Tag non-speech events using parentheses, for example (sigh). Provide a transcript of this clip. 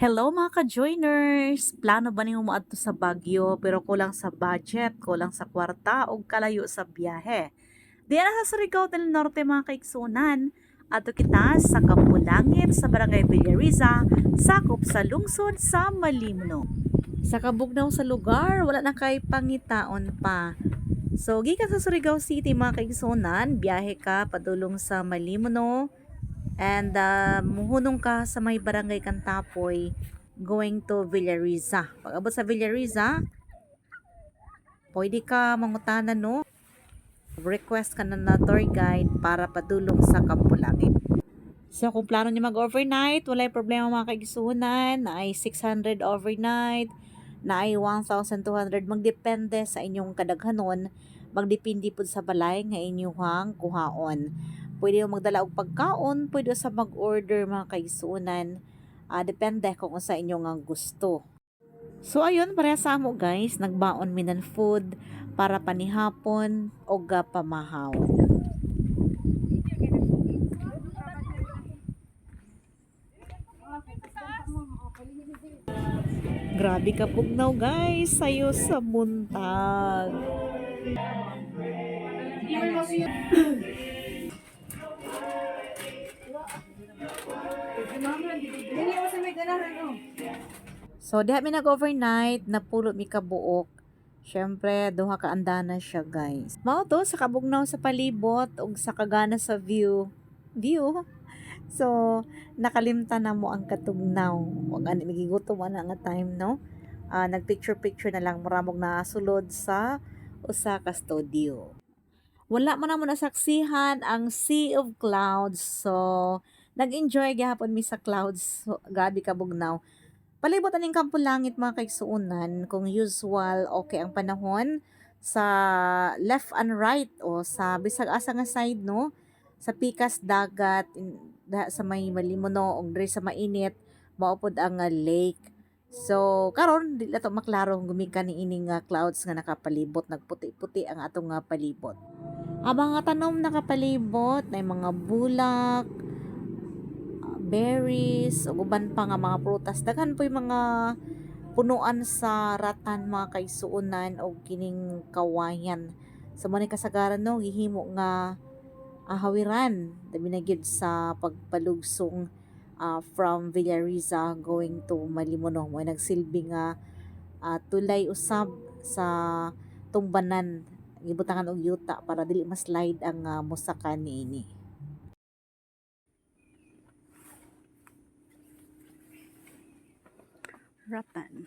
Hello mga ka-joiners! Plano ba ninyo maadto sa Baguio pero kulang sa budget, kulang sa kwarta o kalayo sa biyahe? Diyan sa Surigao del Norte mga kaiksunan. Ato kita sa Kapulangit sa Barangay Villariza, sakop sa lungsod sa Malimno. Sa kabugnaw sa lugar, wala na kay pangitaon pa. So, gikan sa Surigao City mga kaiksunan, biyahe ka padulong sa Malimno, And uh, muhunong ka sa may barangay Kantapoy going to Villariza. Pag abot sa Villariza, pwede ka mangutana no? Request ka na na tour guide para padulong sa Kampulangit. So kung plano niyo mag-overnight, wala problema mga kaigsunan, na ay 600 overnight, na ay 1,200, magdepende sa inyong kadaghanon, magdepende po sa balay nga inyong kuhaon. Pwede yung magdala og pagkaon, pwede sa mag-order mga kaisunan. Ah, depende kung sa inyo nga gusto. So ayun, pareha sa amo guys, nagbaon minan food para panihapon o pamahaw. Grabe ka pugnaw guys, sayo sa buntag. So, diha mi nag-overnight, napulo mi kabuok. Syempre, duha ka andana siya, guys. Mao to sa kabugnaw sa palibot ug sa kagana sa view. View. (laughs) So, nakalimtan na mo ang katugnaw. Ug ani migigutom ana nga time, no? Ah, nagpicture-picture na lang muramog na sulod sa usa ka studio. Wala man na mo nasaksihan ang Sea of Clouds. So, nag-enjoy gyapon mi sa clouds. So, gabi ka bugnaw. Palibot aning kampo langit mga kaigsuunan kung usual okay ang panahon sa left and right o sa bisag asa nga side no? Sa pikas dagat in, da, sa may malimono o diri sa mainit maupod ang uh, lake. So karon di to maklaro kung gumikan ni ining uh, clouds nga nakapalibot nagputi-puti ang atong uh, palibot. Ang mga tanom nakapalibot na mga bulak berries o uban pa nga mga prutas. Daghan po yung mga punuan sa ratan mga kaisuunan o kining kawayan. Sa so, mga kasagaran no gihimo nga ahawiran dami na gid sa pagpalugsong uh, from Villariza going to Malimono mo nagsilbi nga uh, tulay usab sa tumbanan. Gibutangan og yuta para dili mas slide ang uh, musaka niini Ratan.